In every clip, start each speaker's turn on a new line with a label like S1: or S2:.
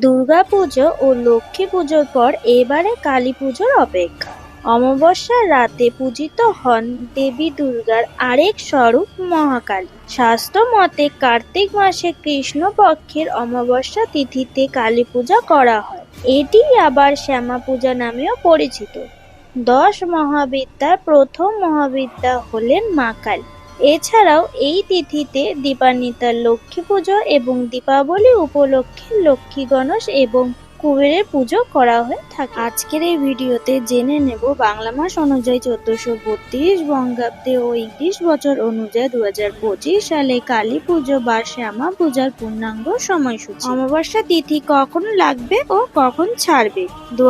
S1: দুর্গাপুজো ও লক্ষ্মী পুজোর পর এবারে কালী পুজোর অপেক্ষা। অমাবস্যার রাতে পূজিত হন দেবী দুর্গার আরেক স্বরূপ মহাকালী। শাস্ত্র মতে কার্তিক মাসে কৃষ্ণপক্ষের অমাবস্যা তিথিতে কালী পূজা করা হয়। এটি আবার শ্যামা পূজা নামেও পরিচিত। দশ মহাবিদ্যার প্রথম মহাবিদ্যা হলেন মা কালী। এছাড়াও এই তিথিতে দীপান্বিতার লক্ষ্মী পুজো এবং দীপাবলি উপলক্ষে লক্ষ্মী গণেশ এবং কুবেরের পুজো করা হয়ে থাকে। আজকের এই ভিডিওতে জেনে নেব বাংলা মাস অনুযায়ী চোদ্দশো বত্রিশ বঙ্গাব্দে ও ইংলিশ বছর অনুযায়ী দু হাজার পঁচিশ সালে কালী পুজো বা শ্যামা পূজার পূর্ণাঙ্গ সময়সূচি। অমাবস্যা তিথি কখন লাগবে ও কখন ছাড়বে? দু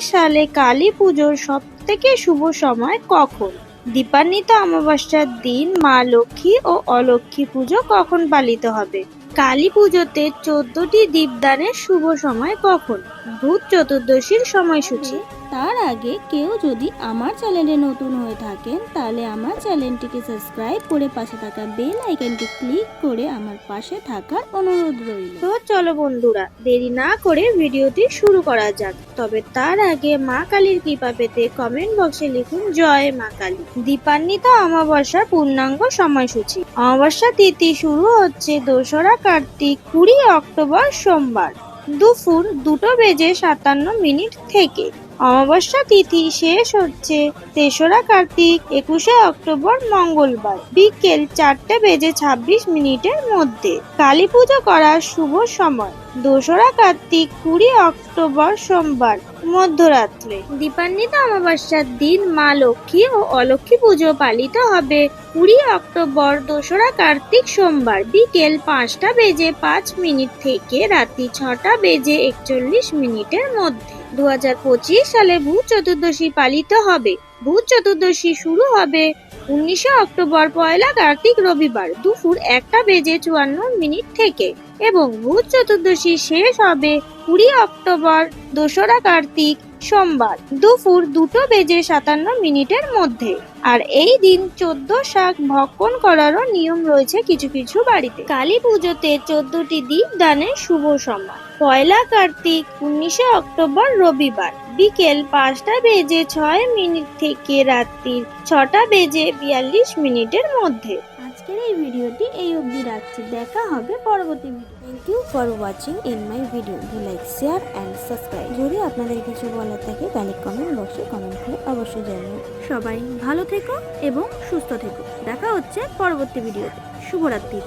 S1: সালে কালী পুজোর সব থেকে শুভ সময় কখন? দীপান্বিত অমাবস্যার দিন মা লক্ষ্মী ও অলক্ষ্মী পুজো কখন পালিত হবে? কালী পুজোতে চোদ্দটি দীপদানের শুভ সময় কখন? ভূত চতুর্দশীর সময়সূচি।
S2: তার আগে কেউ যদি আমার চ্যানেলে নতুন হয়ে থাকেন, তাহলে আমার চ্যানেলটিকে সাবস্ক্রাইব করে পাশে থাকা বেল আইকনটি ক্লিক করে আমার পাশে থাকার অনুরোধ রইল।
S1: তো চলো বন্ধুরা, দেরি না করে ভিডিওটি শুরু করা যাক। তবে তার আগে মা কালীর কৃপা পেতে কমেন্ট বক্সে লিখুন, জয় মা কালী। দীপান্বিত অমাবস্যার পূর্ণাঙ্গ সময়সূচি। অমাবস্যা তিথি শুরু হচ্ছে দোসরা কার্তিক, কুড়ি অক্টোবর সোমবার। দুপুর দুটো বেজে সাতান্ন মিনিট থেকে। অমাবস্যা তিথি শেষ হচ্ছে। তেসরা কার্তিক, একুশে অক্টোবর, মঙ্গলবার। বিকেল চারটে বেজে ছাব্বিশ মিনিটের মধ্যে। কালী পুজো করার শুভ সময়। দোসরা কার্তিক, কুড়ি অক্টোবর সোমবার, মধ্যরাত্রে। দীপান্বিত অমাবস্যার দিন মা লক্ষ্মী ও অলক্ষ্মী পুজো পালিত হবে। কুড়ি অক্টোবর দোসরা কার্তিক সোমবার বিকেল পাঁচটা বেজে পাঁচ মিনিট থেকে রাত্রি ছটা বেজে একচল্লিশ মিনিটের মধ্যে। দু হাজার পঁচিশ সালে ভূত চতুর্দশী পালিত হবে। ভূত চতুর্দশী শুরু হবে উনিশে অক্টোবর পয়লা কার্তিক রবিবার দুপুর একটা বেজে চুয়ান্ন মিনিট থেকে। এবং ভূত চতুর্দশী শেষ হবে কুড়ি অক্টোবর, দোসরা কার্তিক সোমবার দুপুর দুটো বেজে সাতান্ন মিনিটের মধ্যে। আর এই দিন চোদ্দ শাক ভক্ষণ করারও নিয়ম রয়েছে কিছু কিছু বাড়িতে। কালী পুজোতে চোদ্দটি দ্বীপ দানের শুভ সময়। পয়লা কার্তিক, উনিশে অক্টোবর, রবিবার। বিকেল পাঁচটা বেজে ছয় মিনিট থেকে রাত্রির ছটা বেজে বিয়াল্লিশ মিনিটের মধ্যে।
S2: আজকের এই ভিডিওটি এই অবধি রাখছি। দেখা হবে পরবর্তী video. Thank you for watching in my video do like share and subscribe যদি আপনাদের কিছু বলার থাকে, তাহলে কমেন্ট বক্সে কমেন্ট করে অবশ্যই জানিও। সবাই ভালো থেকো এবং সুস্থ থেকো। দেখা হচ্ছে পরবর্তী ভিডিওতে। শুভরাত্রি।